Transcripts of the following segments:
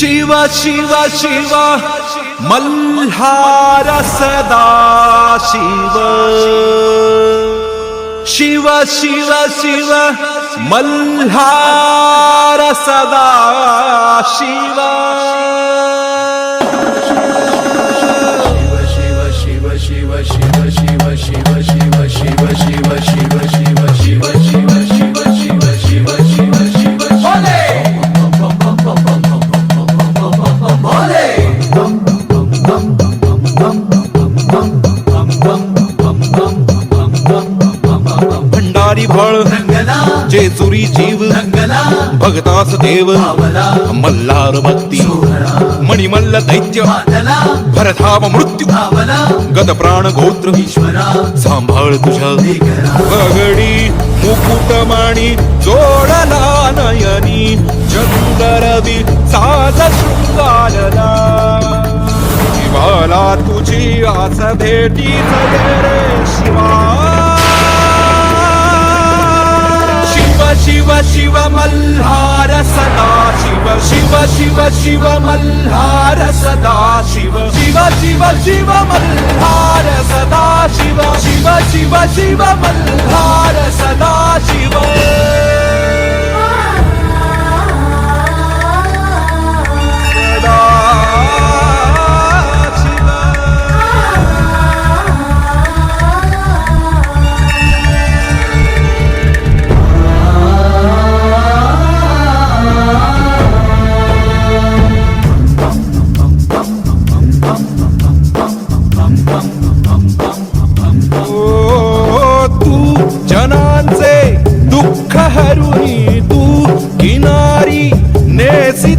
शिव शिव शिव मल्हार सदा शिव। शिव शिव शिव मल्हार सदा शिव फळ जेजुरी जीव भगतास देव। मल्हार भक्ती। मणिमल्ल दैत्य। भरधाव मृत्यू। गत प्राण गोत्र। सांभाळ तुझ्या पगडी मुकुटमाणी जोडला नयनी चंदरवी साज शृंगारला। तुझी आस भेटीच शिव मल्हार सदा शिव शिव शिव शिव मल्हार सदा शिव शिव शिव शिव मल्हार सदा शिव शिव शिव शिव मल्हार सदा शिव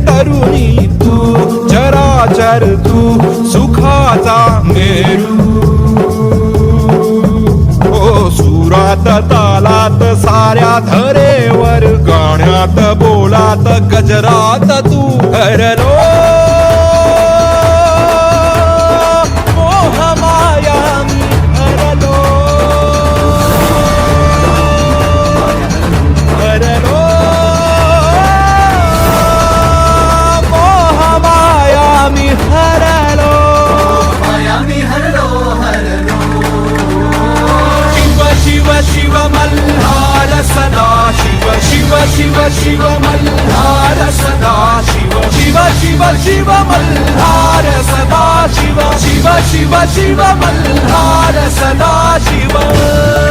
तरुणी तू चराचर तू सुखाचा मेरू. ओ सुरात तालात साऱ्या धरेवर गाण्यात बोलात गजरात तू हरलो शिव शिव शिव मल्हार सदा शिव शिव शिव शिव मल्हार सदा शिव शिव शिव शिव मल्हार सदा शिव